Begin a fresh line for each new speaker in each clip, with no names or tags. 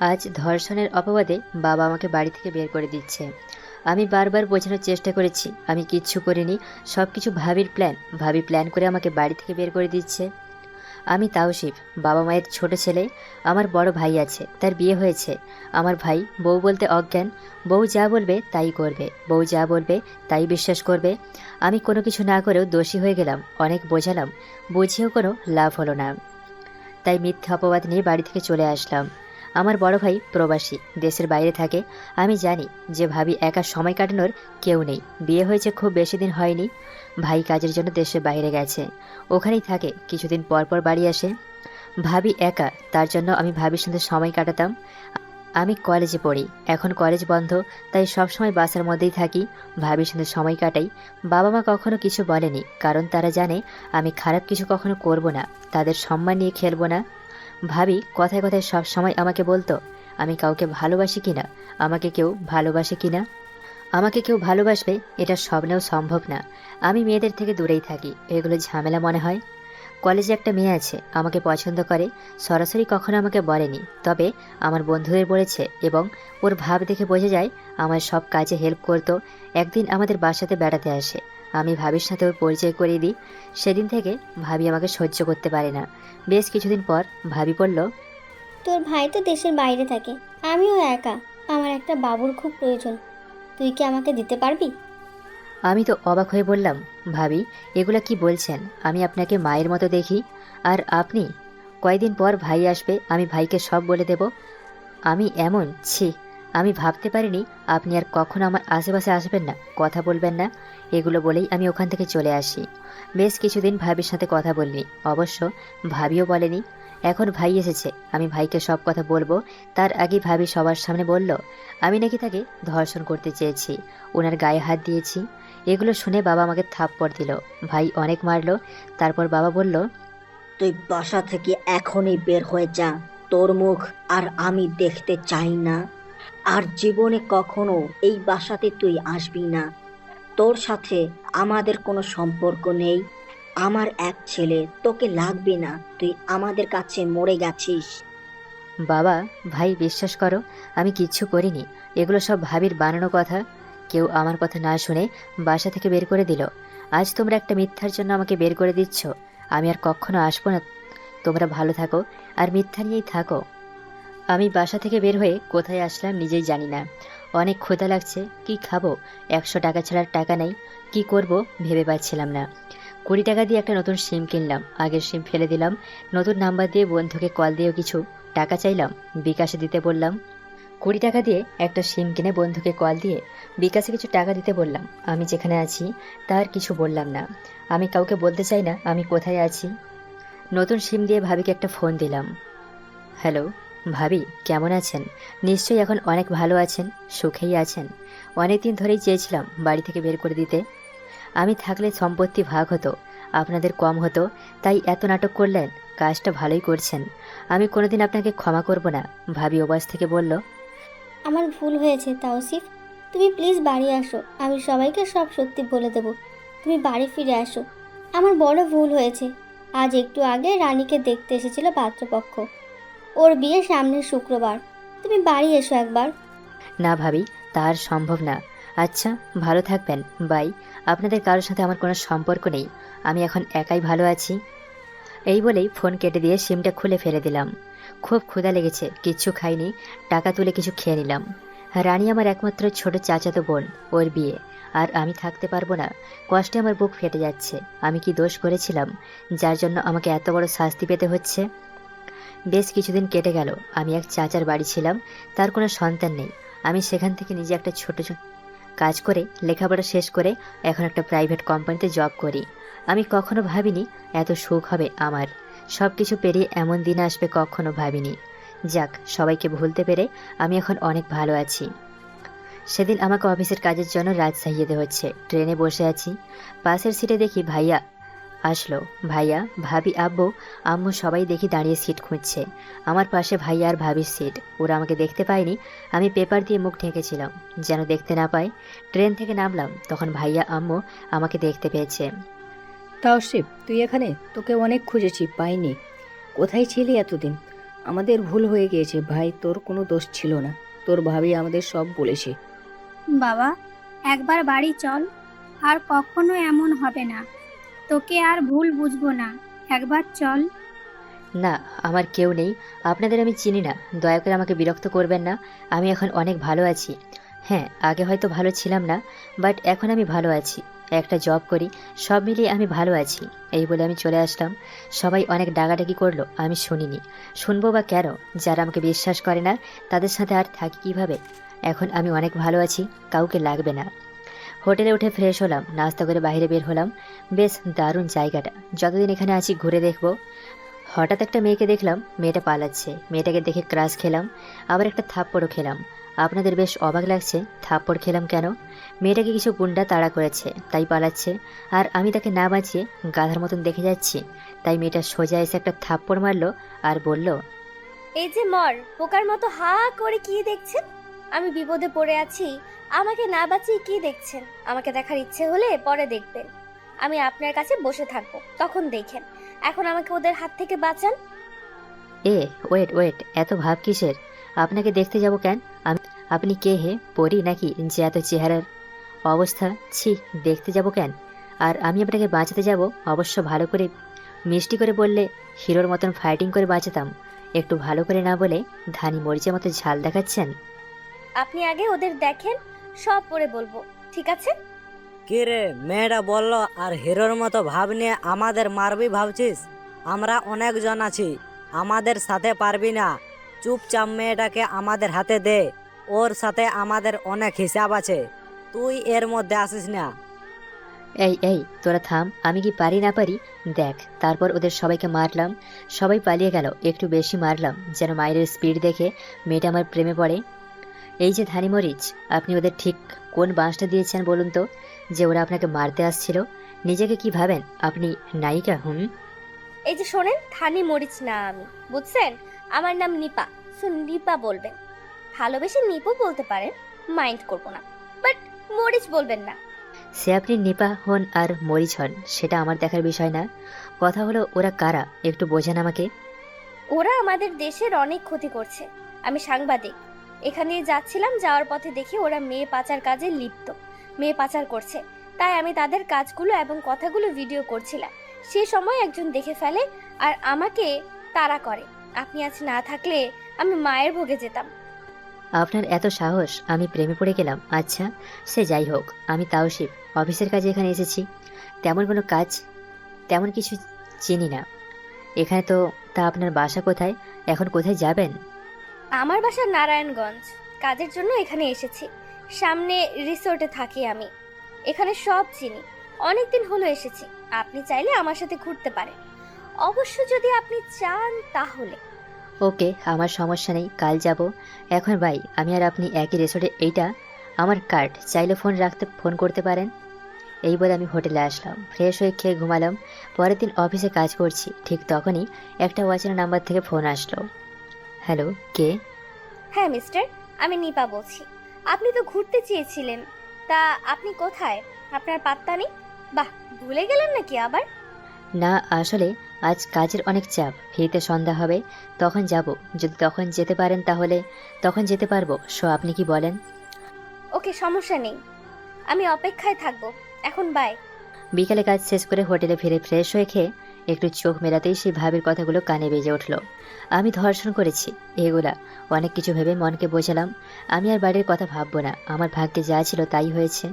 আজ ধর্ষণের অপবাদে বাবা আমাকে বাড়ি থেকে বের করে দিচ্ছে। আমি বারবার বোঝানোর চেষ্টা করেছি, আমি কিচ্ছু করিনি সব কিছু ভাবির প্ল্যান ভাবি প্ল্যান করে আমাকে বাড়ি থেকে বের করে দিচ্ছে। আমি তাওশিফ বাবা মায়ের ছোট ছেলে, আমার বড় ভাই আছে, তার বিয়ে হয়েছে। আমার ভাই বউ বলতে অজ্ঞান, বউ যা বলবে তাই করবে, বউ যা বলবে তাই বিশ্বাস করবে। আমি কোনো কিছু না করেও দোষী হয়ে গেলাম, অনেক বোঝালাম, বুঝিয়েও কোনো লাভ হলো না। তাই মিথ্যা অপবাদ নিয়ে বাড়ি থেকে চলে আসলাম। আমার বড় ভাই প্রবাসী, দেশের বাইরে থাকে। আমি জানি যে ভাবি একা সময় কাটানোর কেউ নেই। বিয়ে হয়েছে খুব বেশি দিন হয়নি। ভাই কাজের জন্য দেশের বাইরে গেছে। ওখানেই থাকে, কিছুদিন পর পর বাড়ি আসে। ভাবি একা, তার জন্য আমি ভাবির সঙ্গে সময় কাটাতাম। আমি কলেজে পড়ি, এখন কলেজ বন্ধ, তাই সবসময় বাসার মধ্যেই থাকি। ভাবির সঙ্গে সময় কাটাই। বাবা মা কখনো কিছু বলেনি, কারণ তারা জানে আমি খারাপ কিছু কখনো করব না। তাদের সম্মান নিয়ে খেলব না। ভাবি কথায় কথায় সব সময় আমাকে বলতো, আমি কাউকে ভালোবাসি কিনা আমাকে কেউ ভালোবাসে কিনা আমাকে কেউ ভালোবাসবে, এটা স্বপ্নেও সম্ভব না। আমি মেয়েদের থেকে দূরেই থাকি, এগুলো ঝামেলা মনে হয়? কলেজে একটা মেয়ে আছে, আমাকে পছন্দ করে, সরাসরি কখনো আমাকে বলেনি। তবে আমার বন্ধুদের বলেছে এবং ওর ভাব দেখে বোঝা যায়, আমার সব কাজে হেল্প করতো, একদিন আমাদের বাসাতে বেড়াতে আসে। আমি ভাবির সাথে ওর পরিচয় করিয়ে দিই। সেদিন থেকে ভাবি আমাকে সহ্য করতে পারে না। বেশ কিছুদিন পর ভাবি বলল
তোর ভাই তো দেশের বাইরে থাকে আমিও একা। আমার একটা বাবুর খুব প্রয়োজন। তুই কি আমাকে দিতে পারবি?
আমি তো অবাক হয়ে বললাম ভাবি এগুলা কি বলছেন? আমি আপনাকে মায়ের মতো দেখি। আর আপনি? কয়দিন পর ভাই আসবে আমি ভাইকে সব বলে দেব। আমি এমন ছি। আমি ভাবতে পারিনি আপনি আর কখনো আমার আশেপাশে আসবেন না, কথা বলবেন না, এগুলো বলেই আমি ওখান থেকে চলে আসি। বেশ কিছুদিন ভাবির সাথে কথা বলিনি, অবশ্য ভাবিও বলেনি, এখন ভাই এসেছে, আমি ভাইকে সব কথা বলব, তার আগে ভাবি সবার সামনে বলল, আমি নাকি তাকে ধর্ষণ করতে চেয়েছি ওনার গায়ে হাত দিয়েছি, এগুলো শুনে বাবা আমাকে থাপ্পড় দিল, ভাই অনেক মারলো, তারপর বাবা বলল,
তুই বাসা থেকে এখনই বের হয়ে যা, তোর মুখ আর আমি দেখতে চাই না। আর জীবনে কখনো এই বাসাতে তুই আসবি না। তোর সাথে আমাদের কোনো সম্পর্ক নেই। আমার এক ছেলে, তোকে লাগবে না। তুই আমাদের কাছে মরে গেছিস।
বাবা, ভাই, বিশ্বাস করো, আমি কিচ্ছু করিনি। এগুলো সব ভাবির বানানো কথা। কেউ আমার কথা না শুনে বাসা থেকে বের করে দিল। আজ তোমরা একটা মিথ্যার জন্য আমাকে বের করে দিচ্ছ। আমি আর কখনো আসব না। তোমরা ভালো থাকো, আর মিথ্যা নিয়েই থাকো। আমি বাসা থেকে বের হয়ে কোথায় আসলাম নিজেই জানি না। অনেক ক্ষুধা লাগছে, কি খাব? একশো টাকা ছাড়ার টাকা নেই, কি করব ভেবে পাচ্ছিলাম না। কুড়ি টাকা দিয়ে একটা নতুন সিম কিনলাম, আগের সিম ফেলে দিলাম, নতুন নাম্বার দিয়ে বন্ধুকে কল দিয়েও কিছু টাকা চাইলাম, বিকাশে দিতে বললাম। কুড়ি টাকা দিয়ে একটা সিম কিনে বন্ধুকে কল দিয়ে বিকাশে কিছু টাকা দিতে বললাম, আমি যেখানে আছি তার কিছু বললাম না। আমি কাউকে বলতে চাই না, আমি কোথায় আছি। নতুন সিম দিয়ে ভাবিকে একটা ফোন দিলাম। হ্যালো ভাবি, কেমন আছেন? নিশ্চয়ই এখন অনেক ভালো আছেন, সুখেই আছেন। অনেক দিন ধরেই চেয়েছিলাম বাড়ি থেকে বের করে দিতে। আমি থাকলে সম্পত্তি ভাগ হতো, আপনাদের কম হতো, তাই এত নাটক করলেন, কাজটা ভালোই করছেন। আমি কোনোদিন আপনাকে ক্ষমা করব না, ভাবি ওবাস থেকে বলল।
আমার ভুল হয়েছে, তাওসিফ। তুমি প্লিজ বাড়ি আসো, আমি সবাইকে সব সত্যি বলে দেব। তুমি বাড়ি ফিরে আসো। আমার বড় ভুল হয়েছে। আজ একটু আগে রানীকে দেখতে এসেছিল পাত্রপক্ষ। ওর বিয়ে সামনের শুক্রবার। তুমি বাড়ি এসো একবার।
না ভাবি তার সম্ভব না। আচ্ছা ভালো থাকবেন। বাই। আপনাদের কারোর সাথে আমার কোনো সম্পর্ক নেই। আমি এখন একাই ভালো আছি। এই বলেই ফোন কেটে দিয়ে সিমটা খুলে ফেলে দিলাম। খুব ক্ষুধা লেগেছে, কিচ্ছু খাইনি, টাকা তুলে কিছু খেয়ে নিলাম। রানী আমার একমাত্র ছোট চাচাতো বোন, ওর বিয়ে। আর আমি থাকতে পারব না। কষ্টে আমার বুক ফেটে যাচ্ছে। আমি কি দোষ করেছিলাম? যার জন্য আমাকে এত বড় শাস্তি পেতে হচ্ছে? বেশ কিছুদিন কেটে গেল। আমি এক চাচার বাড়ি ছিলাম, তার কোনো সন্তান নেই। আমি সেখান থেকে নিজে একটা ছোট কাজ করে, লেখাপড়া শেষ করে এখন একটা প্রাইভেট কোম্পানিতে জব করি। আমি কখনো ভাবিনি এত সুখ হবে আমার। সব কিছু পেরিয়ে এমন দিন আসবে কখনো ভাবিনি। যাক, সবাইকে ভুলতে পেরে আমি এখন অনেক ভালো আছি। সেদিন আমাকে অফিসের কাজের জন্য রাজশাহী যেতে হচ্ছে। ট্রেনে বসে আছি। পাশের সিটে দেখি ভাইয়া আসলো। ভাইয়া ভাবি আব্বু আম্মু সবাই দেখি দাঁড়িয়ে সিট খুঁজছে। আমার পাশে ভাইয়া আর ভাবির সিট। ওরা আমাকে দেখতে পায়নি। আমি পেপার দিয়ে মুখ ঢেকেছিলাম। যেন দেখতে না পায় ট্রেন থেকে নামলাম। তখন ভাইয়া আম্মু আমাকে দেখতে পেয়েছে।
তাওশিফ তুই এখানে? তোকে অনেক খুঁজেছি পাইনি। কোথায় ছিলি এতদিন? আমাদের ভুল হয়ে গিয়েছে ভাই। তোর কোনো দোষ ছিল না। তোর ভাবি আমাদের সব বলেছে।
বাবা একবার বাড়ি চল। আর কখনো এমন হবে না। তোকে আর ভুল বুঝব না। একবার চল।
না, আমার কেউ নেই। আপনাদের আমি চিনি না। দয়া করে আমাকে বিরক্ত করবেন না। আমি এখন অনেক ভালো আছি। হ্যাঁ আগে হয়তো ভালো ছিলাম না, বাট এখন আমি ভালো আছি। একটা জব করি, সব মিলিয়ে আমি ভালো আছি। এই বলে আমি চলে আসলাম। সবাই অনেক ডাকাডাকি করল, আমি শুনিনি। শুনব বা কেন? যারা আমাকে বিশ্বাস করে না, তাদের সাথে আর থাকি কীভাবে? এখন আমি অনেক ভালো আছি, কাউকে লাগবে না। হোটেলে উঠে ফ্রেশ হলাম, নাস্তা করে বাইরে বের হলাম। বেশ দারুণ জায়গাটা। যতদিন এখানে আছি ঘুরে দেখব। হঠাৎ একটা মেয়েকে দেখলাম, মেয়েটা পালাচ্ছে। মেয়েটাকে দেখে ক্রাশ খেলাম, আবার একটা থাপ্পড়ও খেলাম। আপনাদের বেশ অবাক লাগছে, থাপ্পড় খেলাম কেন? মেয়েটাকে কিছু গুন্ডা তাড়া করেছে, তাই পালাচ্ছে। আর আমি তাকে না বাঁচিয়ে গাধার মতন দেখে যাচ্ছি। তাই মেয়েটা সোজা এসে একটা থাপ্পড় মারলো আর বলল,
এই যে মর, পোকার মতো হা করে কি দেখছেন? আমি বিপদে পড়ে আছি, আমাকে না বাঁচিয়ে কি দেখছেন? আমাকে দেখার ইচ্ছে হলে পরে দেখবেন। আমি আপনার কাছে বসে থাকব, তখন দেখেন। এখন আমাকে ওদের হাত থেকে বাঁচান।
এ, ওয়েট ওয়েট, এত ভাব কিসের? আপনাকে দেখতে যাব কেন? আপনি কে হে? পরি নাকি যে এত চেহারার অবস্থা? ছি, দেখতে যাব কেন? আর আমি আপনাকে বাঁচাতে যাব, অবশ্য ভালো করে মিষ্টি করে বললে হিরোর মতন ফাইটিং করে বাঁচাতাম। একটু ভালো করে না বলে ধানি মরিচের মতো ঝাল দেখাচ্ছেন?
আপনি আগে ওদের দেখেন সব পরে বলব ঠিক আছে?
কে রে মেয়েটা বলল আর হিরোর মতো ভাব নিয়ে আমাদের মারবি ভাবছিস? আমরা অনেকজন আছি আমাদের সাথে পারবি না। চুপচাপ মেয়েটাকে আমাদের হাতে দে ওর সাথে আমাদের অনেক হিসাব আছে। তুই এর মধ্যে আসিস না।
এই এই তোরা থাম আমি কি পারি না পারি? দেখ তারপর ওদের সবাইকে মারলাম সবাই পালিয়ে গেল একটু বেশি মারলাম যেন মায়ের স্পিড দেখে মেয়েটা আমার প্রেমে পড়ে। এই যে ধানি মরিচ আপনি ওদের ঠিক কোন বাঁশটা দিয়েছেন বলুন তো যে ওরা আপনাকে মারতে আসছিল? নিজেকে কি ভাবেন? আপনি নায়িকা হুম?
এই যে শোনেন থানি মরিচ না আমি বুঝছেন? আমার নাম নিপা সো নিপা বলবেন। ভালোবেসে নিপু বলতে পারেন মাইন্ড করব না বাট মরিচ বলবেন না।
সে আপনি নিপা হন আর মরিচ হন সেটা আমার দেখার বিষয় না। কথা হলো ওরা কারা? একটু বোঝেন আমাকে।
ওরা আমাদের দেশের অনেক ক্ষতি করছে। আমি সাংবাদিক এখান যাচ্ছিলাম, যাওয়ার পথে দেখি ওরা মেয়ে পাচার কাজে লিপ্ত। মেয়ে পাচার করছে। তাই আমি তাদের কাজগুলো এবং কথাগুলো ভিডিও করছিলাম। সে সময় একজন দেখে ফেলে আর আমাকে তাড়া করে। আপনি আজ না থাকলে আমি মায়ের ভোগে যেতাম।
আপনার এত সাহস, আমি প্রেমে পড়ে গেলাম। আচ্ছা সে যাই হোক, আমি তাওশিফ অফিসের কাজে এখানে এসেছি। তেমন কোনো কাজ, তেমন কিছু চিনি না। এখানে তো, তা আপনার বাসা কোথায়? এখন কোথায় যাবেন?
আমার বাসা নারায়ণগঞ্জ। কাজের জন্য এখানে এসেছি। সামনে রিসোর্টে থাকি আমি। এখানে সব চিনি। অনেকদিন হলো এসেছি। আপনি চাইলে আমার সাথে ঘুরতে পারেন। অবশ্য যদি আপনি চান তাহলে।
ওকে, আমার সমস্যা নেই। কাল যাব। এখন ভাই, আমি আর আপনি একই রেসর্টে, এইটা আমার কার্ড। চাইলে ফোন রাখতে, ফোন করতে পারেন? এই বলে আমি হোটেলে আসলাম। ফ্রেশ হয়ে খেয়ে ঘুমালাম। পরের দিন অফিসে কাজ করছি। ঠিক তখনই একটা ওয়াচের নাম্বার থেকে ফোন আসলো। হ্যালো কে?
হ্যাঁ মিস্টার আমি নিপা বলছি। আপনি তো ঘুরতে চেয়েছিলেন। তা আপনি কোথায়? আপনার পাত্তা নেই? বাহ ভুলে গেলেন নাকি আবার?
না আসলে আজ কাজের অনেক চাপ। ফিরতে সন্ধ্যা হবে তখন যাব। যদি তখন যেতে পারেন তাহলে তখন যেতে পারব। সো আপনি কি বলেন?
ওকে সমস্যা নেই। আমি অপেক্ষায় থাকব। এখন বাই
বিকালে কাজ শেষ করে হোটেলে ফিরে ফ্রেশ হয়ে খেয়ে একটু চোখ মেলাতেই সেই ভাবের কথাগুলো কানে বেজে উঠল। আমি ধর্ষণ করেছি। এগুলা, অনেক কিছু ভেবে মনকে বোঝালাম। আমি আর বাড়ির কথা ভাববো না। আমার ভাগ্যে যা ছিল তাই হয়েছে।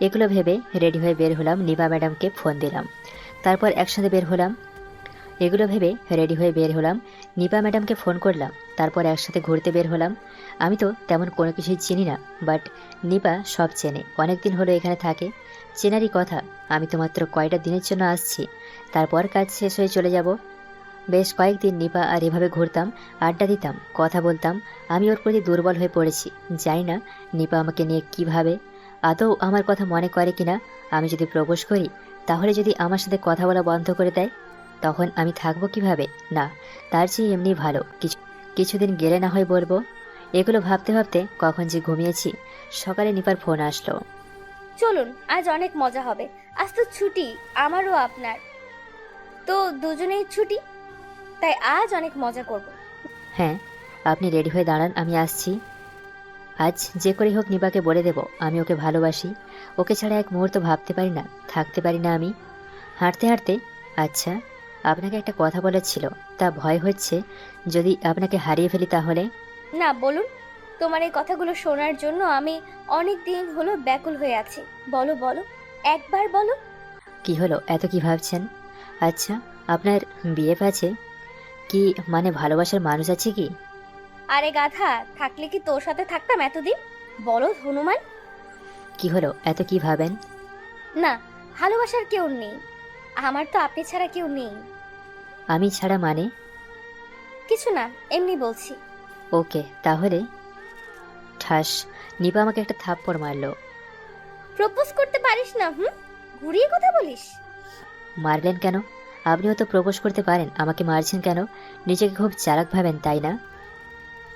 এগুলো ভেবে রেডি হয়ে বের হলাম নিবা ম্যাডামকে ফোন দিলাম। তারপর একসাথে বের হলাম। এগুলো ভেবে রেডি হয়ে বের হলাম। নিপা ম্যাডামকে ফোন করলাম, তারপর একসাথে ঘুরতে বের হলাম। আমি তো তেমন কোনো কিছুই চিনি না, বাট নিপা সব চেনে অনেক দিন হলো এখানে থাকে। চেনারই কথা, আমি তো মাত্র কয়টা দিনের জন্য আসছি, তারপর কাজ শেষ হয়ে চলে যাব। বেশ কয়েকদিন নিপা আর এভাবে ঘুরতাম, আড্ডা দিতাম, কথা বলতাম, আমি ওর প্রতি দুর্বল হয়ে পড়েছি। জানি না নিপা আমাকে নিয়ে কীভাবে আদৌ আমার কথা মনে করে কিনা, আমি যদি প্রপোজ করি, তাহলে যদি আমার সাথে কথা বলা বন্ধ করে দেয় তখন আমি থাকব কীভাবে? না তার চেয়ে এমনি ভালো। কিছু কিছুদিন গেলে না হয় বলব। এগুলো ভাবতে ভাবতে কখন যে ঘুমিয়েছি সকালে নিপার ফোন আসলো।
চলুন আজ অনেক মজা হবে। আজ তো ছুটি আমারও আপনার। তো দুজনেই ছুটি? তাই আজ অনেক মজা করব।
হ্যাঁ আপনি রেডি হয়ে দাঁড়ান আমি আসছি। আজ যে করেই হোক নিপাকে বলে দেব আমি ওকে ভালোবাসি। ওকে ছাড়া এক মুহূর্ত ভাবতে পারি না থাকতে পারি না আমি। হাঁটতে হাঁটতে আচ্ছা আপনাকে একটা কথা বলার ছিল তা ভয় হচ্ছে। যদি আপনাকে হারিয়ে ফেলি তাহলে?
না বলুন। তোমার এই কথাগুলো শোনার জন্য আমি অনেক দিন হলো ব্যাকুল হয়ে আছি। বলো বলো। একবার বলো।
কি হলো? এত কি ভাবছেন? আচ্ছা আপনার বিএফ আছে কি মানে ভালোবাসার মানুষ আছে কি?
আরে গাধা থাকলে কি তোর সাথে থাকতাম এতদিন? বলো হনুমান।
কি হলো? এত কি ভাবেন?
না ভালোবাসার কেউ নেই। আমার তো আপনি ছাড়া কেউ নেই।
আমি ছাড়া মানে?
কিছু না এমনি বলছি।
ওকে তাহলে? ঠাস নিপা আমাকে একটা থাপ্পড় মারলো।
প্রপোজ করতে পারিস না হুম? ঘুরিয়ে কথা বলিস?
মারলেন কেন? আপনিও তো প্রপোজ করতে পারেন আমাকে মারছেন কেন? নিজেকে খুব চালাক ভাবেন তাই না?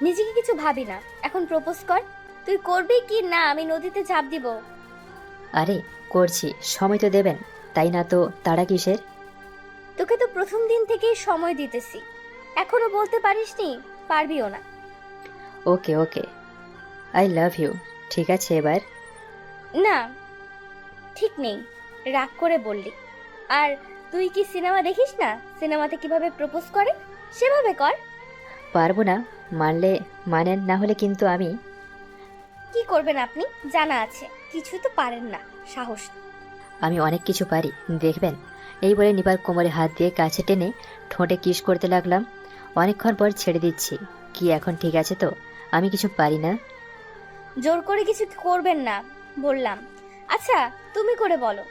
নিজেকে কিছু ভাবি না এখন প্রপোজ কর। তুই করবি কি না আমি নদীতে ঝাঁপ দিব।
আরে করছি সময় তো দেবেন তাই না তো? তারা কিসের?
তোকে তো প্রথম দিন থেকেই সময় দিতেছি। এখনও বলতে পারিসনি পারবিও না।
ওকে ওকে। আই লাভ ইউ ঠিক আছে এবার?
না ঠিক নেই। রাগ করে বললি। আর তুই কি সিনেমা দেখিস না? সিনেমাতে কীভাবে প্রপোজ করে? সেভাবে কর।
পারব না। মানলে মানেন না হলে কিন্তু আমি।
কি করবেন আপনি? জানা আছে। কিছু তো পারেন না। সাহস।
আমি অনেক কিছু পারি। দেখবেন? এই বলে নিবার কোমরে হাত দিয়ে কাছে টেনে ঠোঁটে কিস করতে লাগলাম। অনেকক্ষণ পর ছেড়ে দিচ্ছি। কি এখন ঠিক আছে তো? আমি কিছু পারি না।
জোর করে কিছু করবেন না বললাম। আচ্ছা তুমি করে বলো।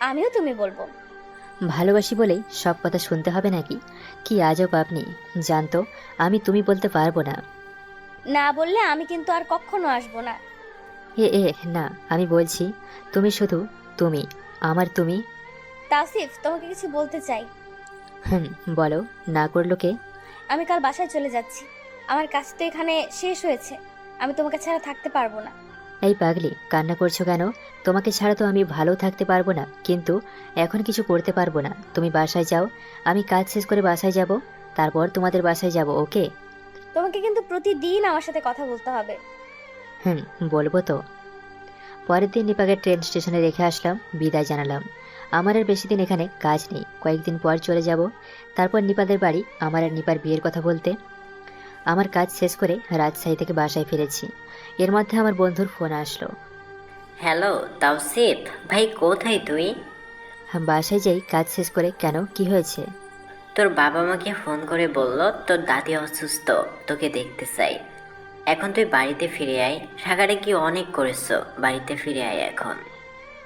আমিও তুমি বলব।
ভালোবাসি বলেই সব কথা শুনতে হবে নাকি? কি আজব আপনি। জানতো আমি তুমি বলতে পারব না।
না বললে আমি কিন্তু আর কখনো আসব না।
এ এ না আমি বলছি তুমি শুধু তুমি আমার তুমি
তাসিফ তোমাকে কিছু বলতে চাই।
হুম বলো না করল কে?
আমি কাল বাসায় চলে যাচ্ছি। আমার কাজ তো এখানে শেষ হয়েছে। আমি তোমাকে ছাড়া থাকতে পারব না।
এই পাগলি কান্না করছ কেন? তোমাকে ছাড়া তো আমি ভালো থাকতে পারব না কিন্তু এখন কিছু করতে পারব না। তুমি বাসায় যাও আমি কাজ শেষ করে বাসায় যাব তারপর তোমাদের বাসায় যাব ওকে?
তোমাকে কিন্তু প্রতিদিন আমার সাথে কথা বলতে হবে।
হুম বলব তো। পরের দিন নিপাকে ট্রেন স্টেশনে রেখে আসলাম বিদায় জানালাম। আমার আর বেশি দিন এখানে কাজ নেই। কয়েকদিন পর চলে যাব। তারপর নিপাদের বাড়ি আমার আর নিপার বিয়ের কথা বলতে। আমার কাজ শেষ করে রাজশাহী থেকে বাসায় ফিরেছি। এর মধ্যে আমার বন্ধুর ফোন আসলো।
হ্যালো তাওসিফ ভাই কোথায় তুই?
বাসায় যাই কাজ শেষ করে। কেন? কি হয়েছে?
তোর বাবা মাকে ফোন করে বলল তোর দাদি অসুস্থ তোকে দেখতে চাই। এখন তুই বাড়িতে ফিরে আয়। সাগারে কি অনেক করেছ বাড়িতে ফিরে আয় এখন।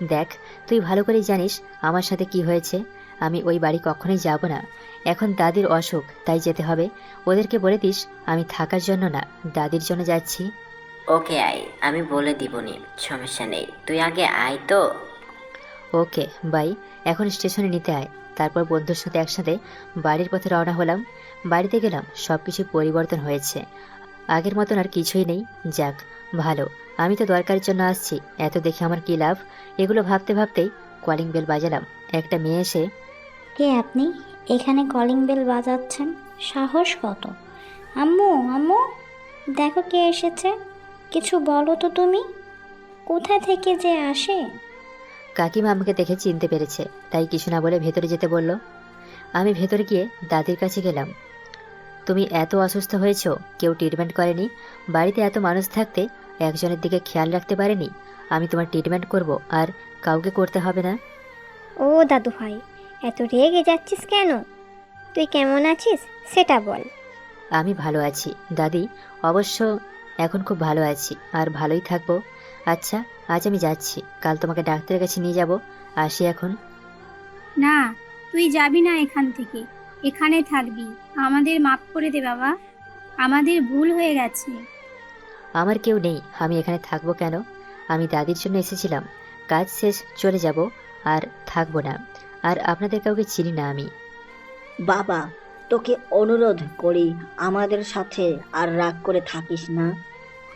দেখ তুই ভালো করেই জানিস আমার সাথে কি হয়েছে। আমি ওই বাড়ি কখনোই যাব না। এখন দাদির অসুখ তাই যেতে হবে। ওদেরকে বলে দিস আমি থাকার জন্য না দাদির জন্য যাচ্ছি।
ওকে আয়। আমি বলে দিবনি সমস্যা নেই। তুই আগে আয় তো।
Okay bye. এখন স্টেশনে নিতে আয়। তারপর বন্ধুর সাথে একসাথে বাড়ির পথে রওনা হলাম। বাড়িতে গেলাম সব কিছু পরিবর্তন হয়েছে। আগের মতন আর কিছুই নেই। যাক ভালো। আমি তো দরকারের জন্য আসছি। এত দেখে আমার কি লাভ? এগুলো ভাবতে ভাবতেই কলিং বেল বাজালাম। একটা মেয়ে এসে
কে আপনি? এখানে কলিং বেল বাজাচ্ছেন? সাহস কত? আম্মু আম্মু দেখো কে এসেছে। কিছু বলো তো তুমি। কোথা থেকে যে আসে?
কাকিমা আমাকে দেখে চিনতে পেরেছে তাই কিছু না বলে ভেতরে যেতে বলল। আমি ভেতরে গিয়ে দাদির কাছে গেলাম। তুমি এত অসুস্থ হয়েছ কেউ ট্রিটমেন্ট করেনি। বাড়িতে এত মানুষ থাকতে একজনের দিকে খেয়াল রাখতে পারেনি। আমি তোমার ট্রিটমেন্ট করব আর কাউকে করতে হবে না।
ও দাদু ভাই এত রেগে যাচ্ছিস কেন? তুই কেমন আছিস সেটা বল।
আমি ভালো আছি। দাদি অবশ্য এখন খুব ভালো আছি আর ভালোই থাকব। আচ্ছা আজ আমি যাচ্ছি। কাল তোমাকে ডাক্তারের কাছে নিয়ে যাব। আসি এখন।
না তুই যাবি না এখান থেকে। এখানে থাকবি। আমাদের মাফ করে দে বাবা। আমাদের ভুল হয়ে গেছে।
আমার কেউ নেই আমি এখানে থাকব কেন? আমি দাদির জন্য এসেছিলাম। কাজ শেষ চলে যাব আর থাকব না। আর আপনাদের কাউকে চিনি না আমি।
বাবা তোকে অনুরোধ করি আমাদের সাথে আর রাগ করে থাকিস না।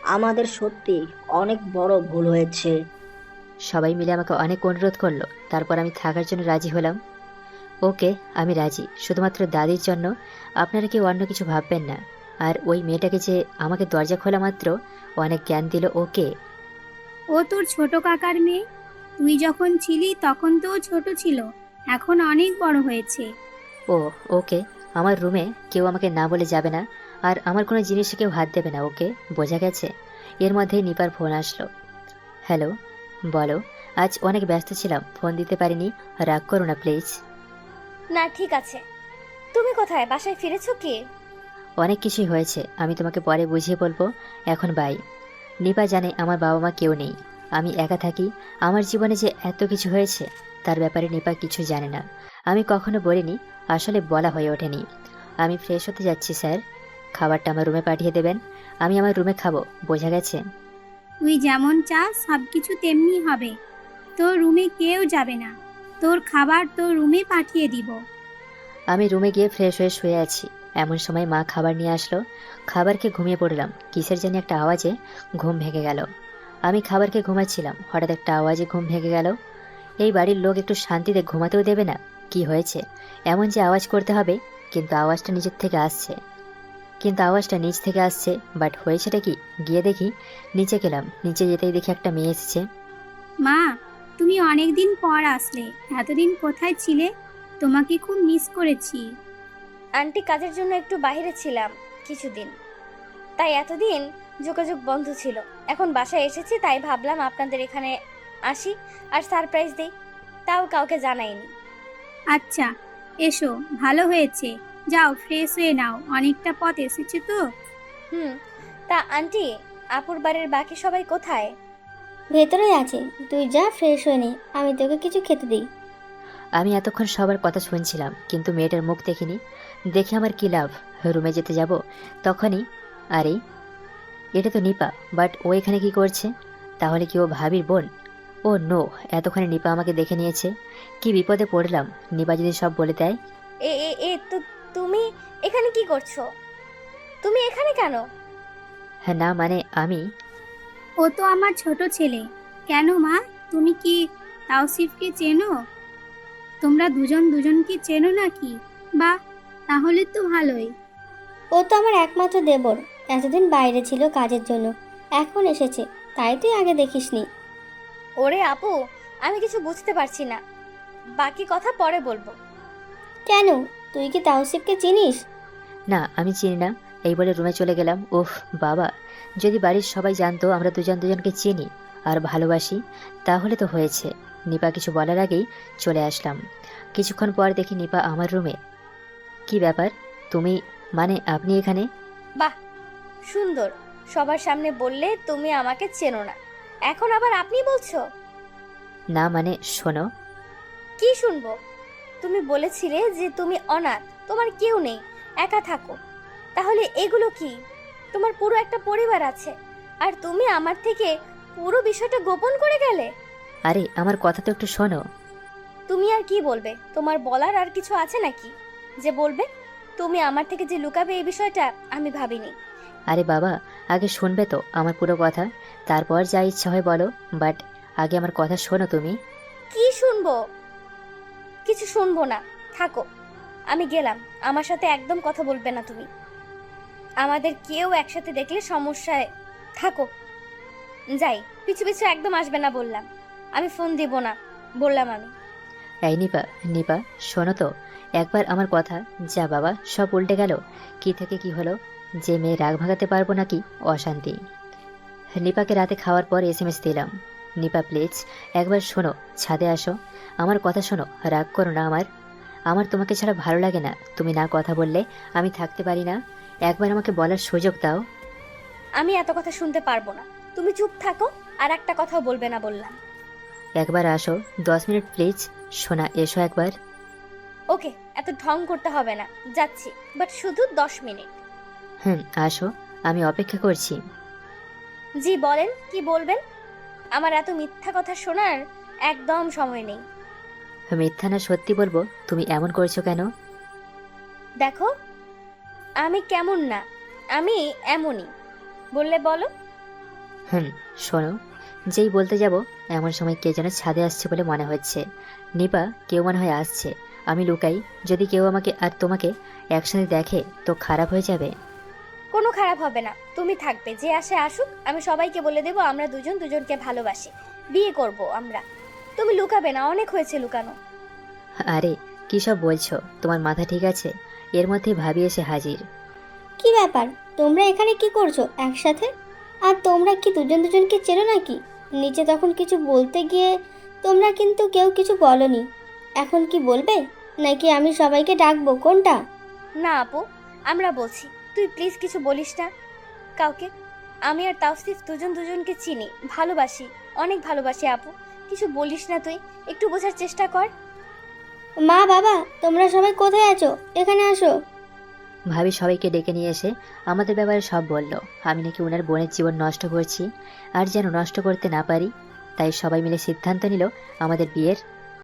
আমাদের সত্যি অনেক বড় ভুল হয়েছে।
সবাই মিলে আমাকে অনেক অনুরোধ করল। তারপর আমি থাকার জন্য রাজি হলাম। ওকে আমি রাজি। শুধুমাত্র দাদির জন্য। আপনারা কেউ অন্য কিছু ভাববেন না। আর ওই মেয়েটাকে যে আমাকে দরজা খোলা মাত্র অনেক জ্ঞান দিল ওকে।
ও তোর ছোট কাকার মেয়ে। তুই যখন ছিলি তখন তো ও ছোট ছিল এখন অনেক বড় হয়েছে।
ও ওকে আমার রুমে কেউ আমাকে না বলে যাবে না আর আমার কোনো জিনিসে কেউ হাত দেবে না ওকে বোঝা গেছে। এর মধ্যে নিপার ফোন আসলো। হ্যালো বলো আজ অনেক ব্যস্ত ছিলাম ফোন দিতে পারিনি রাগ করো না প্লিজ।
না ঠিক আছে। তুমি কোথায় বাসায় ফিরেছো কি?
অনেক কিছুই হয়েছে আমি তোমাকে পরে বুঝিয়ে বলব। এখন বাই নিপা জানে আমার বাবা মা কেউ নেই। আমি একা থাকি। আমার জীবনে যে এত কিছু হয়েছে তার ব্যাপারে নিপা কিছু জানে না। আমি কখনো বলিনি আসলে বলা হয়ে ওঠেনি। আমি ফ্রেশ হতে যাচ্ছি স্যার। খাবারটা আমার রুমে পাঠিয়ে দেবেন। আমি আমার রুমে খাব বোঝা গেছে?
তুই যেমন চাস সব কিছু তেমনি হবে। তোর রুমে কেউ যাবে না। তোর খাবার তোর রুমে পাঠিয়ে দিব।
আমি রুমে গিয়ে ফ্রেশ হয়ে শুয়ে আছি। এমন সময় মা খাবার নিয়ে আসলো। খাবারকে ঘুমিয়ে পড়লাম। কিসের জানি একটা আওয়াজে ঘুম ভেঙে গেল। আমি খাবারকে ঘুমাচ্ছিলাম। হঠাৎ একটা আওয়াজে ঘুম ভেঙে গেল। এই বাড়ির লোক একটু শান্তিতে ঘুমাতেও দেবে না। কি হয়েছে? এমন যে আওয়াজ করতে হবে, কিন্তু আওয়াজটা নিজের থেকে আসছে। কিন্তু আওয়াজটা নিচ থেকে আসছে বাট হয়েছেটা কি? গিয়ে দেখি, নিচে গেলাম। নিচে যেতেই দেখি একটা মেয়ে এসেছে।
মা, তুমি অনেক দিন পর আসলে। এতদিন কোথায় ছিলে? তোমাকে খুব মিস করেছি।
আন্টি কাজের জন্য একটু বাইরে ছিলাম কিছুদিন। তাই এতদিন যোগাযোগ বন্ধ ছিল। এখন বাসায় এসেছি তাই ভাবলাম আপনাদের এখানে আসি আর সারপ্রাইজ দেই। তাও কাউকে জানাইনি।
আচ্ছা এসো ভালো হয়েছে। যাও ফ্রেশ হয়ে নাও। অনেকটা পথ এসেছে তো?
হুম তা আন্টি আপুর বাড়ির বাকি সবাই কোথায়?
ভেতরেই আছে। তুই যা ফ্রেশ হয়ে নে। আমি তোকে কিছু খেতে দিই।
আমি এতক্ষণ সবার কথা শুনছিলাম কিন্তু মেয়েটার মুখ দেখিনি। দেখে আমার কি লাভ? রুমে যেতে যাব? তখনই আরে এটা তো নিপা বাট ও এখানে কি করছে? তাহলে কি ও ভাবির বোন? ও নো এতক্ষণে নিপা আমাকে দেখে নিয়েছে। কি বিপদে পড়লাম? নিপা যদি সব বলে দেয়?
এ এ এ তো তুমি এখানে কি করছ? তুমি এখানে কেন?
হ্যাঁ না মানে আমি।
ও তো আমার ছোট ছেলে। কেন মা? তুমি কি তাওসিফকে চেনো? তোমরা দুজন দুজনকে চেনো নাকি? বা তাহলে তো ভালোই।
ও তো আমার একমাত্র দেবর। এতদিন বাইরে ছিল কাজের জন্য। এখন এসেছে। তাই তুই আগে দেখিসনি।
ওরে আপু আমি কিছু বুঝতে পারছি না। বাকি কথা পরে বলব।
কেন? তুই কি তাওসিফকে চিনিস?
না আমি চিনি না। এই বলে রুমে চলে গেলাম। ওহ বাবা। যদি বাড়ির সবাই জানতো আমরা দুজন দুজনকে চিনি আর ভালোবাসি তাহলে তো হয়েছে। নিপা কিছু বলার আগেই চলে আসলাম। কিছুক্ষণ পর দেখি নিপা আমার রুমে। কি ব্যাপার? তুমি মানে আপনি এখানে?
বাহ সুন্দর। সবার সামনে বললে তুমি আমাকে চেনো না। এখন আবার আপনি বলছো?
না মানে শোনো।
কি শুনব? তুমি বলেছিলে যে তুমি অনাথ তোমার কেউ নেই একা থাকো। তাহলে এগুলো কি? তোমার পুরো একটা পরিবার আছে আর তুমি আমার থেকে পুরো বিষয়টা গোপন করে গেলে?
আরে আমার কথা তো একটু শোনো।
তুমি আর কি বলবে? তোমার বলার আর কিছু আছে নাকি? যে বলবে তুমি আমার থেকে যে লুকাবে এই বিষয়টা আমি ভাবিনি।
আরে বাবা আগে শুনবে তো আমার পুরো কথা। তারপর যা ইচ্ছা হয় বলো বাট আগে আমার কথা শোনো তুমি।
কি শুনব? কিছু শুনব না। থাকো আমি গেলাম। আমার সাথে একদম কথা বলবে না তুমি। আমাদের কেউ একসাথে দেখলে সমস্যায় থাকো। যাই পিছু পিছু একদম আসবে না বললাম। আমি ফোন দিব না বললাম আমি।
এই নিপা নিপা শোনো তো। একবার আমার কথা যা বাবা সব উল্টে গেল। কি থেকে কি হলো? যে মেয়ে রাগ ভাগাতে পারব নাকি? অশান্তি। নিপাকে রাতে খাওয়ার পর এস এম এস দিলাম। নিপা প্লিজ একবার শোনো ছাদে আসো। আমার কথা শোনো রাগ করো না আমার। আমার তোমাকে ছাড়া ভালো লাগে না। তুমি না কথা বললে আমি থাকতে পারি না। একবার আমাকে বলার সুযোগ দাও।
আমি এত কথা শুনতে পারব না। তুমি চুপ থাকো আর একটা কথাও বলবে না বললাম।
একবার আসো। দশ মিনিট প্লিজ। শোনা এসো একবার।
ওকে এত ঢং করতে হবে না। যাচ্ছি বাট শুধু দশ মিনিট।
হুম আসো আমি অপেক্ষা করছি।
জি বলেন কি বলবেন? আমার এত মিথ্যা কথা শোনার একদম সময় নেই।
মিথ্যা না সত্যি বলব তুমি এমন করছ কেন?
দেখো আমি কেমন না আমি এমনই। বললে বলো।
হুম শোনো যেই বলতে যাব এমন সময় কে যেন ছাদে আসছে বলে মনে হচ্ছে। নিপা কেউ মনে হয় আসছে। আমি লুকাই যদি কেউ আমাকে আর তোমাকে একসাথে দেখে তো খারাপ হয়ে যাবে?
কোনো খারাপ হবে না। তুমি থাকবে যে আসে আসুক আমি সবাইকে বলে দেবো আমরা দুজন দুজনকে ভালোবাসি। বিয়ে করব আমরা। তুমি লুকাবে না অনেক হয়েছে লুকানো।
আরে কী সব বলছো? তোমার মাথা ঠিক আছে? এর মধ্যে ভাবি এসে হাজির।
কি ব্যাপার? তোমরা এখানে কি করছ একসাথে? আর তোমরা কি দুজন দুজনকে চেনো নাকি? নিচে তখন কিছু বলতে গিয়ে তোমরা কিন্তু কেউ কিছু বলনি। এখন কি বলবে? নাকি আমি সবাইকে ডাকবো? কোনটা?
না আপু আমরা বলছি তুই প্লিজ কিছু বলিস না। কাউকে? আমি আর তাওসিফ দুজন দুজনকে চিনি ভালোবাসি অনেক ভালোবাসি আপু। কিছু বলিস না তুই একটু বোঝার চেষ্টা কর।
মা বাবা তোমরা সবাই কোথায় আছো? এখানে আসো।
ভাবি সবাইকে ডেকে নিয়ে এসে আমাদের ব্যাপারে সব বলল। আমি নাকি ওনার বোনের জীবন নষ্ট করছি আর যেন নষ্ট করতে না পারি তাই সবাই মিলে সিদ্ধান্ত নিল আমাদের বিয়ের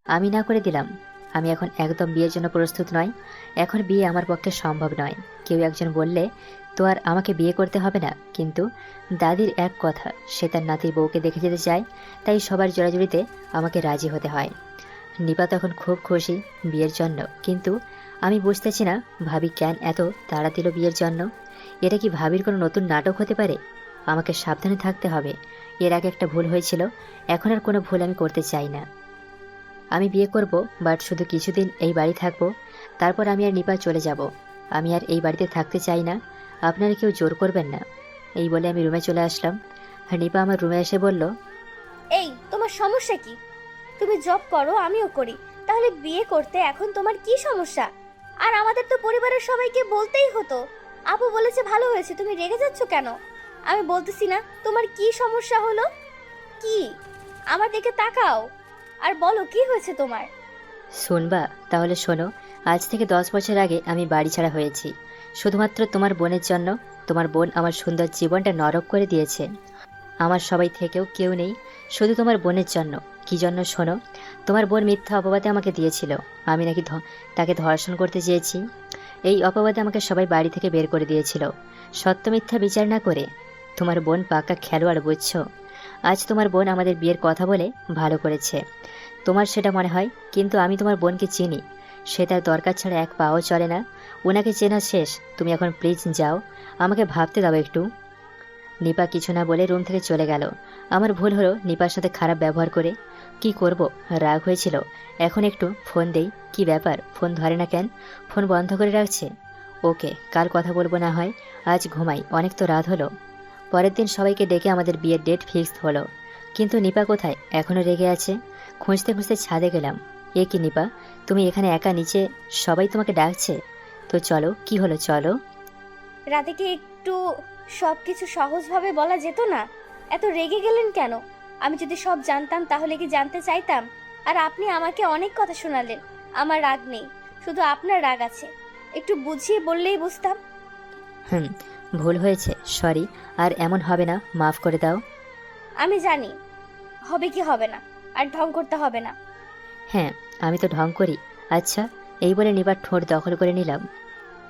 আমি না করে দিলাম। আমি এখন একদম বিয়ের জন্য প্রস্তুত নয়। এখন বিয়ে আমার পক্ষে সম্ভব নয়। কেউ একজন বললে, তো আর আমাকে বিয়ে করতে হবে না? কিন্তু দাদির এক কথা, সে তার নাতির বউকে দেখে যেতে চায়, তাই সবার জোড়াজুড়িতে আমাকে রাজি হতে হয়। নিপা তখন খুব খুশি বিয়ের জন্য। কিন্তু আমি বুঝতেছি না, ভাবি কেন এত তাড়া দিল বিয়ের জন্য? এটা কি ভাবির কোনো নতুন নাটক হতে পারে? আমাকে সাবধানে থাকতে হবে। এর আগে একটা ভুল হয়েছিল। এখন আর কোনো ভুল আমি করতে চাই না। আমি বিয়ে করব বাট শুধু কিছুদিন এই বাড়ি থাকব। তারপর আমি আর নিপা চলে যাব। আমি আর এই বাড়িতে থাকতে চাই না। আপনারা কেউ জোর করবেন না। এই বলে আমি রুমে চলে আসলাম। নিপা আমার রুমে এসে বলল,
এই, তোমার সমস্যা কি? তুমি জব করো, আমিও করি। তাহলে বিয়ে করতে এখন তোমার কি সমস্যা? আর আমাদের তো পরিবারের সবাইকে বলতেই হতো। আপু বলেছে ভালো হয়েছে, তুমি রেগে যাচ্ছ কেন? আমি বলতেছি না, তোমার কি সমস্যা হলো? কি? আমার দিকে তাকাও। আর বলো, কি হয়েছে তোমার?
শুনবা, তাহলে শোনো, আজ থেকে দশ বছর আগে আমি বাড়ি ছাড়া হয়েছি। শুধুমাত্র তোমার বোনের জন্য তোমার বোন আমার সুন্দর জীবনটা নরক করে দিয়েছে আমার সবাই থেকেও কেউ নেই, শুধু তোমার বোনের জন্য। কি জন্য শোনো, তোমার বোন মিথ্যা অপবাদে আমাকে দিয়েছিল। আমি নাকি তাকে ধর্ষণ করতে চেয়েছি। এই অপবাদে আমাকে সবাই বাড়ি থেকে বের করে দিয়েছিল। সত্য মিথ্যা বিচার না করে, তোমার বোন পাকা খেলোয়াড়, বুঝছ? আজ তোমার বোন আমাদের বিয়ের কথা বলে ভালো করেছে। তোমার সেটা মনে হয়, কিন্তু আমি তোমার বোনকে চিনি। সে তার দরকার ছাড়া এক পাও চলে না। ওনাকে চেনা শেষ। তুমি এখন প্লিজ যাও। আমাকে ভাবতে দাও একটু। নিপা কিছু না বলে রুম থেকে চলে গেল। আমার ভুল হলো নিপার সাথে খারাপ ব্যবহার করে। কি করব? রাগ হয়েছিল। এখন একটু ফোন দেই। কি ব্যাপার? ফোন ধরে না কেন? ফোন বন্ধ করে রাখছে? ওকে, কাল কথা বলব না হয়। আজ ঘুমাই। অনেক তো রাত হলো। পরের দিন সবাইকে ডেকে আমাদের বিয়ের ডেট ফিক্সড হলো। কিন্তু নিপা কোথায়? এখনও রেগে আছে? খুঁজতে খুঁজতে ছাদে গেলাম। এ কি নিপা? তুমি এখানে একা নিচে সবাই তোমাকে ডাকছে? তো চলো কি হলো? চলো।
রাতে কি একটু সব কিছু সহজভাবে বলা যেত না? এত রেগে গেলেন কেন? আমি যদি সব জানতাম তাহলে কি জানতে চাইতাম? আর আপনি আমাকে অনেক কথা শোনালেন। আমার রাগ নেই। শুধু আপনার রাগ আছে। একটু বুঝিয়ে বললেই বুঝতাম।
হুম ভুল হয়েছে সরি। আর এমন হবে না মাফ করে দাও।
আমি জানি হবে কি হবে না আর ঢং করতে হবে না।
হ্যাঁ আমি তো ঢং করি। আচ্ছা এই বলে নিবার ঠোঁট দখল করে নিলাম।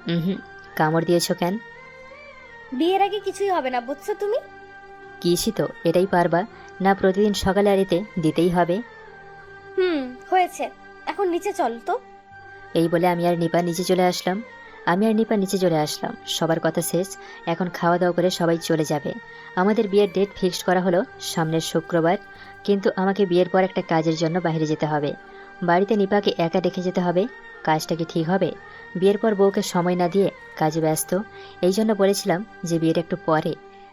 হুম কামড় দিয়েছ কেন?
বিয়ের আগে কিছুই হবে না বুঝছ তুমি?
কিসি তো এটাই পারবা। না প্রতিদিন সকালে আরিতে দিতেই হবে।
হুম হয়েছে। এখন নিচে চল তো।
এই বলে আমি আর নিপা নিচে চলে আসলাম। আমি আর নিপা নিচে চলে আসলাম। সবার কথা শেষ। এখন খাওয়া দাওয়া করে সবাই চলে যাবে। আমাদের বিয়ের ডেট ফিক্সড করা হলো সামনের শুক্রবার, কিন্তু আমাকে বিয়ের পর একটা কাজের জন্য বাইরে যেতে হবে। বাড়িতে নিপাকে একা রেখে যেতে হবে। কাজটা কি ঠিক হবে? বিয়ের পর বউকে সময় না দিয়ে কাজে ব্যস্ত। এই জন্য বলেছিলাম যে বিয়ের একটু পরে।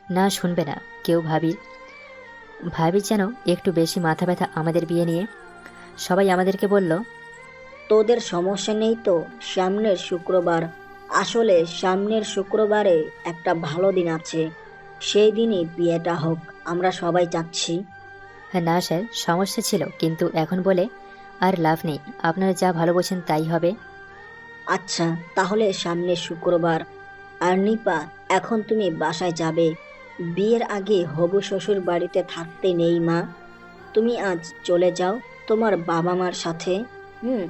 না, শুনবে না। কেউ ভাবির ভাবি যেন একটু বেশি মাথা ব্যথা আমাদের বিয়ে নিয়ে। সবাই আমাদেরকে বলল,
তোদের সমস্যা নেই তো? সামনের শুক্রবার। আসলে সামনের শুক্রবারে একটা ভালো দিন আছে। সেই দিনই বিয়েটা হোক আমরা সবাই চাচ্ছি।
হ্যাঁ না স্যার সমস্যা ছিল কিন্তু এখন বলে আর লাভ নেই। আপনারা যা ভালো বোঝেন তাই হবে।
আচ্ছা তাহলে সামনের শুক্রবার। আর নিপা এখন তুমি বাসায় যাবে। বিয়ের আগে হবু শ্বশুর বাড়িতে থাকতে নেই মা। তুমি আজ চলে যাও তোমার বাবা মার সাথে। হুম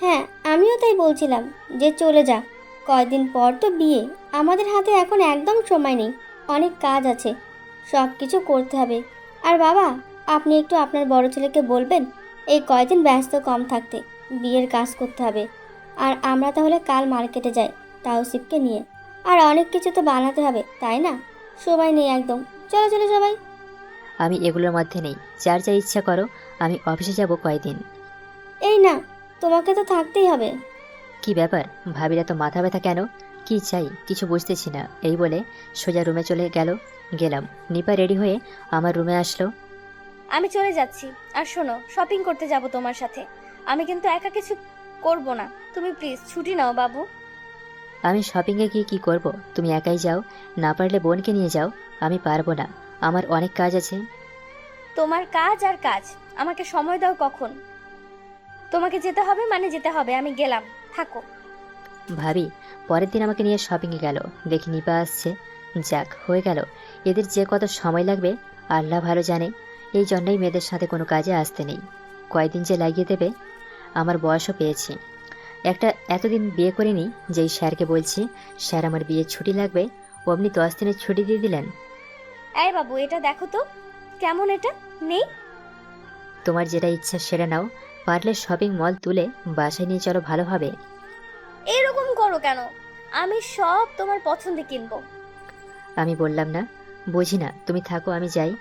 হ্যাঁ আমিও তাই বলছিলাম যে চলে যা। কয়দিন পর তো বিয়ে। আমাদের হাতে এখন একদম সময় নেই। অনেক কাজ আছে। সব কিছু করতে হবে। আর বাবা আপনি একটু আপনার বড় ছেলেকে বলবেন এই কয়দিন ব্যস্ত কম থাকতে। বিয়ের কাজ করতে হবে। আর আমরা তাহলে কাল মার্কেটে যাই তাওসিফকে নিয়ে। আর অনেক কিছু তো বানাতে হবে তাই না? সবাই নেই একদম। চলো চলো সবাই।
আমি এগুলোর মধ্যে নেই। যার যা ইচ্ছা করো আমি অফিসে যাব কয়দিন।
এই না তোমাকে তো থাকতেই হবে।
কি ব্যাপার? ভাবিরা তো মাথা ব্যথা কেন? কি চাই? কিছু বুঝতেছি না। এই বলে সোজা রুমে চলে গেল। গেলাম। নিপা রেডি হয়ে আমার রুমে আসলো।
আমি চলে যাচ্ছি। আর শোনো শপিং করতে যাব তোমার সাথে। আমি কিন্তু একা কিছু করব না। তুমি প্লিজ ছুটি নাও বাবু।
আমি শপিংয়ে গিয়ে কি করব? তুমি একাই যাও। না পারলে বোনকে নিয়ে যাও। আমি পারব না। আমার অনেক কাজ আছে।
তোমার কাজ আর কাজ। আমাকে সময় দাও কখন? তোমাকে যেতে হবে মানে যেতে হবে আমি গেলাম। থাকো।
ভাবি পরের দিন আমাকে নিয়ে শপিংয়ে গেল। দেখি নিপা আসছে। যাক হয়ে গেল। এদের যে কত সময় লাগবে আল্লাহ ভালো জানে। এই জন্যই মেয়েদের সাথে কোনো কাজে আসতে নেই। কয়দিন যে লাগিয়ে দেবে আমার বয়সও পেয়েছি। একটা এতদিন বিয়ে করিনি যেই স্যারকে বলছি স্যার আমার বিয়ের ছুটি লাগবে। অমনি দশ দিনের ছুটি দিয়ে দিলেন।
এই বাবু এটা দেখো তো। কেমন এটা? নেই?
তোমার যেটা ইচ্ছা সেটা নাও। পারলে শপিং মল তুলে বাসায় নিয়ে চলো ভালো হবে
এরকম করো কেন? আমি সব তোমার পছন্দে কিনবো।
আমি বললাম না বুঝি না তুমি থাকো আমি যাই।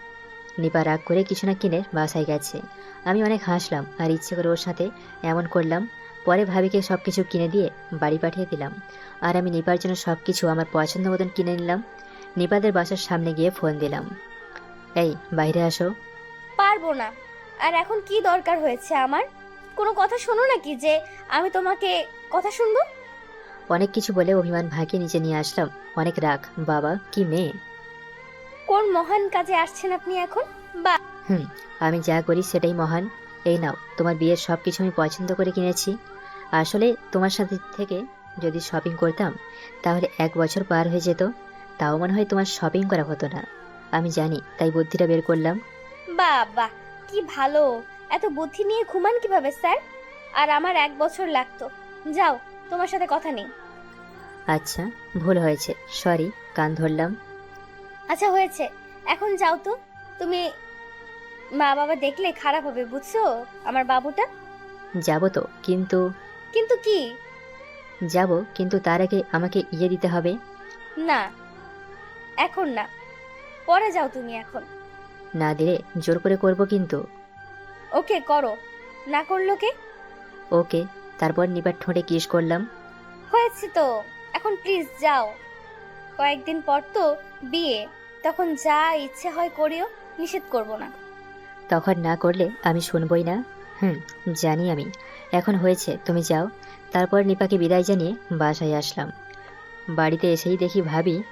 নিপা রাগ করে কিছু না কিনে বাসায় গেছে। আমি অনেক হাসলাম আর ইচ্ছে করে ওর সাথে এমন করলাম পরে ভাবিকে সব কিছু কিনে দিয়ে বাড়ি পাঠিয়ে দিলাম। আর আমি নিপার জন্য সব কিছু আমার পছন্দ মতন কিনে নিলাম। নিপাদের বাসার সামনে গিয়ে ফোন দিলাম। এই বাইরে আসো।
পারব না। আর এখন কি দরকার হয়েছে আমার? কোনো কথা শোনো নাকি যে আমি তোমাকে কথা শুনব?
অনেক কিছু বলে অভিমান ভাইকে নিচে নিয়ে আসলাম। অনেক রাগ। বাবা কি মেয়ে?
কোন মহান কাজে আসছেন আপনি এখন? বা
হুম আমি যা করি সেটাই মহান। এই নাও তোমার বিয়ের সব কিছু আমি পছন্দ করে কিনেছি। আসলে তোমার সাথে থেকে যদি শপিং করতাম তাহলে এক বছর পার হয়ে যেত। তাও মনে হয় তোমার শপিং করা হতো না। আমি জানি তাই বুদ্ধিটা বের করলাম।
বাবা কি ভালো? এত বুদ্ধি নিয়ে ঘুমান কীভাবে স্যার? আর আমার এক বছর লাগতো। যাও তোমার সাথে কথা নেই।
আচ্ছা ভুল হয়েছে। সরি কান ধরলাম।
আচ্ছা হয়েছে। এখন যাও তো। তুমি মা বাবা দেখলে খারাপ হবে বুঝছ? আমার বাবুটা।
যাব তো কিন্তু
কিন্তু কি?
যাব কিন্তু তার আগে আমাকে ইয়ে দিতে হবে।
না এখন না। পরে যাও তুমি এখন।
না দিলে জোর করে করব কিন্তু।
ওকে করো। না করল কে?
ওকে তারপর নিবার ঠোঁটে কিস করলাম।
হয়েছে তো। এখন প্লিজ যাও। কয়েকদিন পর তো বিয়ে। তখন যা ইচ্ছে হয় করিও নিষেধ করব না।
তখন না করলে আমি শুনবই না। হুম জানি আমি। এখন হয়েছে তুমি যাও। তারপর নিপাকে বিদায় জানিয়ে বাসায় আসলাম। বাড়িতে এসেই দেখি ভাবি